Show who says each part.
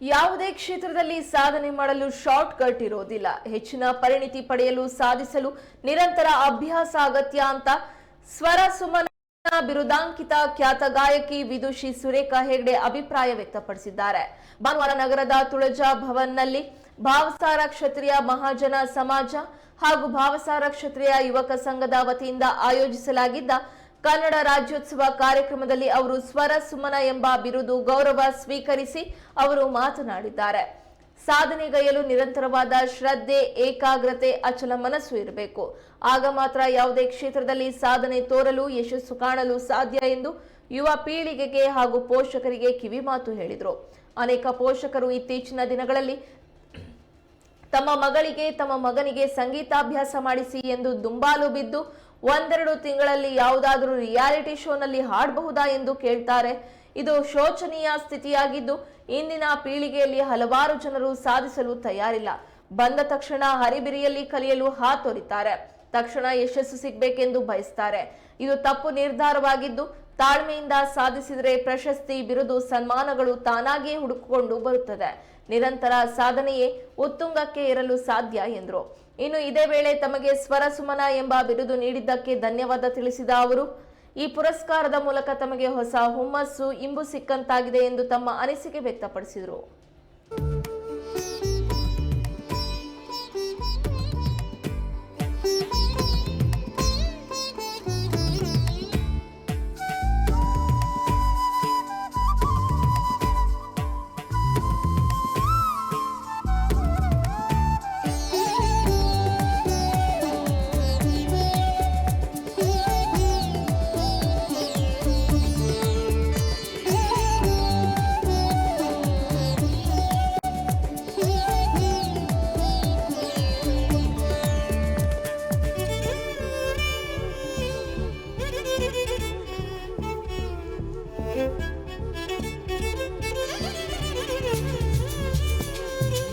Speaker 1: ಯಾವುದೇ ಕ್ಷೇತ್ರದಲ್ಲಿ ಸಾಧನೆ ಮಾಡಲು ಶಾರ್ಟ್ ಕಟ್ ಇರೋದಿಲ್ಲ. ಹೆಚ್ಚಿನ ಪರಿಣಿತಿ ಪಡೆಯಲು ಸಾಧಿಸಲು ನಿರಂತರ ಅಭ್ಯಾಸ ಅಗತ್ಯ ಅಂತ ಸ್ವರ ಸುಮನ ಬಿರುದಾಂಕಿತ ಖ್ಯಾತ ಗಾಯಕಿ ವಿದುಷಿ ಸುರೇಖಾ ಹೆಗ್ಡೆ ಅಭಿಪ್ರಾಯ ವ್ಯಕ್ತಪಡಿಸಿದ್ದಾರೆ. ಭಾನುವಾರ ನಗರದ ತುಳಜಾ ಭವನ್ನಲ್ಲಿ ಭಾವಸಾರ ಕ್ಷತ್ರಿಯ ಮಹಾಜನ ಸಮಾಜ ಹಾಗೂ ಭಾವಸಾರ ಕ್ಷತ್ರಿಯ ಯುವಕ ಸಂಘದ ವತಿಯಿಂದ ಆಯೋಜಿಸಲಾಗಿದ್ದ ಕನ್ನಡ ರಾಜ್ಯೋತ್ಸವ ಕಾರ್ಯಕ್ರಮದಲ್ಲಿ ಅವರು ಸ್ವರ ಸುಮನ ಎಂಬ ಬಿರುದು ಗೌರವ ಸ್ವೀಕರಿಸಿ ಅವರು ಮಾತನಾಡಿದ್ದಾರೆ. ಸಾಧನೆಗೈಯಲು ನಿರಂತರವಾದ ಶ್ರದ್ಧೆ, ಏಕಾಗ್ರತೆ, ಅಚಲ ಮನಸ್ಸು ಇರಬೇಕು. ಆಗ ಮಾತ್ರ ಯಾವುದೇ ಕ್ಷೇತ್ರದಲ್ಲಿ ಸಾಧನೆ ತೋರಲು, ಯಶಸ್ಸು ಕಾಣಲು ಸಾಧ್ಯ ಎಂದು ಯುವ ಪೀಳಿಗೆಗೆ ಹಾಗೂ ಪೋಷಕರಿಗೆ ಕಿವಿಮಾತು ಹೇಳಿದರು. ಅನೇಕ ಪೋಷಕರು ಇತ್ತೀಚಿನ ದಿನಗಳಲ್ಲಿ ತಮ್ಮ ಮಗಳಿಗೆ, ತಮ್ಮ ಮಗನಿಗೆ ಸಂಗೀತಾಭ್ಯಾಸ ಮಾಡಿಸಿ ಎಂದು ದುಂಬಾಲು ಬಿದ್ದು ಒಂದೆರಡು ತಿಂಗಳಲ್ಲಿ ಯಾವುದಾದರೂ ರಿಯಾಲಿಟಿ ಶೋನಲ್ಲಿ ಹಾಡಬಹುದಾ ಎಂದು ಕೇಳ್ತಾರೆ. ಇದು ಶೋಚನೀಯ ಸ್ಥಿತಿಯಾಗಿದ್ದು, ಇಂದಿನ ಪೀಳಿಗೆಯಲ್ಲಿ ಹಲವಾರು ಜನರು ಸಾಧಿಸಲು ತಯಾರಿಲ್ಲ. ಬಂದ ತಕ್ಷಣ ಹರಿಬಿರಿಯಲ್ಲಿ ಕಲಿಯಲು ಹಾತೊರಿತಾರೆ. ತಕ್ಷಣ ಯಶಸ್ಸು ಸಿಗಬೇಕೆಂದು ಬಯಸ್ತಾರೆ. ಇದು ತಪ್ಪು ನಿರ್ಧಾರವಾಗಿದ್ದು, ತಾಳ್ಮೆಯಿಂದ ಸಾಧಿಸಿದರೆ ಪ್ರಶಸ್ತಿ, ಬಿರುದು, ಸನ್ಮಾನಗಳು ತಾನಾಗಿಯೇ ಹುಡುಕಿಕೊಂಡು ಬರುತ್ತದೆ. ನಿರಂತರ ಸಾಧನೆಯೇ ಉತ್ತುಂಗಕ್ಕೆ ಇರಲು ಸಾಧ್ಯ, ಎಂದರು. ಇನ್ನು ಇದೇ ವೇಳೆ ತಮಗೆ ಸ್ವರ ಸುಮನ ಎಂಬ ಬಿರುದು ನೀಡಿದ್ದಕ್ಕೆ ಧನ್ಯವಾದ ತಿಳಿಸಿದ ಅವರು, ಈ ಪುರಸ್ಕಾರದ ಮೂಲಕ ತಮಗೆ ಹೊಸ ಹುಮ್ಮಸ್ಸು, ಇಂಬು ಸಿಕ್ಕಂತಾಗಿದೆ ಎಂದು ತಮ್ಮ ಅನಿಸಿಕೆ ವ್ಯಕ್ತಪಡಿಸಿದರು.